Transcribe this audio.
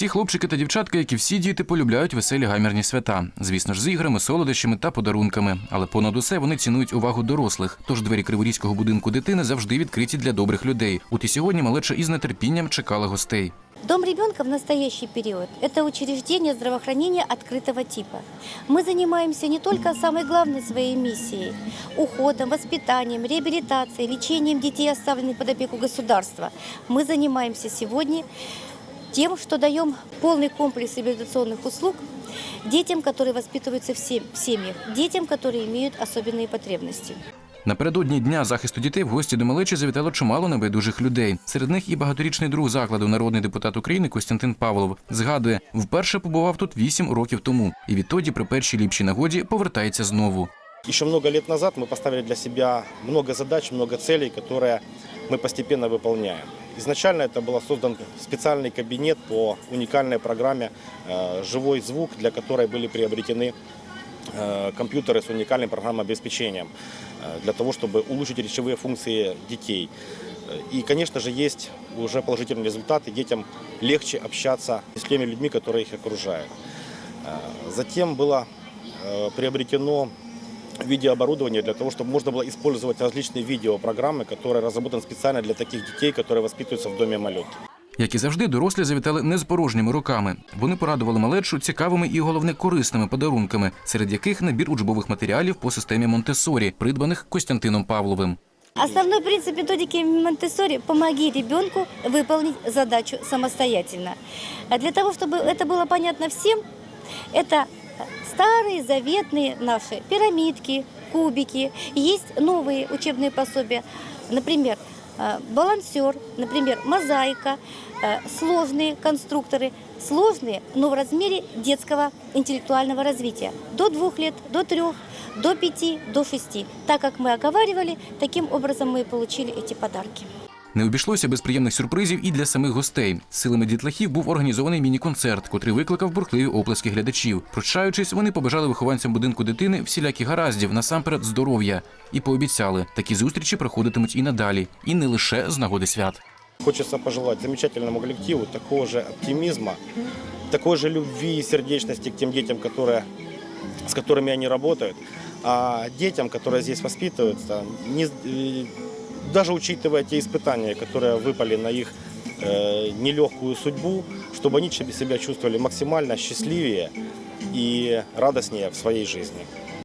Ці хлопчики та дівчатка, як і всі діти, полюбляють веселі гамірні свята. Звісно ж, з іграми, солодощами та подарунками. Але понад усе вони цінують увагу дорослих. Тож двері Криворізького будинку дитини завжди відкриті для добрих людей. От і сьогодні малеча із нетерпінням чекала гостей. Дом ребенка в настоящий период – это учреждение здравоохранения открытого типа. Мы занимаемся не только самой главной своей миссией – уходом, воспитанием, реабилитацией, лечением детей, оставленных под опеку государства. Мы занимаемся сегодня тем, что даем полный комплекс реабилитационных услуг детям, которые воспитываются в сем- в семьях, детям, которые имеют особенные потребности. Напередодні дня захисту дітей в гості до малечі завітало чимало небайдужих людей. Серед них і багаторічний друг закладу, народний депутат України Костянтин Павлов. Згадує, вперше побував тут вісім років тому, і відтоді при першій ліпшій нагоді повертається знову. Еще много лет назад мы поставили для себя много задач, много целей, которые мы постепенно выполняем. Изначально это был создан специальный кабинет по уникальной программе э, «Живой звук», для которой были приобретены э, компьютеры с уникальным программным обеспечением э, для того, чтобы улучшить речевые функции детей. И, конечно же, есть уже положительные результаты. Детям легче общаться с теми людьми, которые их окружают. Затем было приобретено видеооборудование для того, чтобы можно было использовать различные видеопрограммы, которые разработаны специально для таких детей, которые воспитываются в доме малютки. Як і завжди, дорослі завітали не з порожніми руками. Вони порадували малечу цікавими і головне корисними подарунками, серед яких набір учбових матеріалів по системі Монтесорі, придбаних Костянтином Павловим. Основной принцип методики Монтессори – помоги ребенку выполнить задачу самостоятельно. А Для того, чтобы это было понятно всем, это старые заветные наши пирамидки, кубики. Есть новые учебные пособия, например, э, балансер, например, мозаика, э, сложные конструкторы, сложные, но в размере детского интеллектуального развития. До двух лет, до трех, до пяти, до шести. Так как мы оговаривали, таким образом мы и получили эти подарки. Не обійшлося без приємних сюрпризів і для самих гостей. Силами дітлахів був організований міні-концерт, котрий викликав бурхливі оплески глядачів. Прощаючись, вони побажали вихованцям будинку дитини всіляких гараздів, насамперед здоров'я, і пообіцяли, такі зустрічі проходитимуть і надалі, і не лише з нагоди свят. Хочется пожелать замечательному коллективу такого же оптимизма, такой же любви и сердечности к тем детям, которые, с которыми они работают. А детям, которые здесь воспитываются, не, э, даже учитывая те испытания, которые выпали на их э, нелегкую судьбу, чтобы они себе себя чувствовали максимально счастливее и радостнее в своей жизни.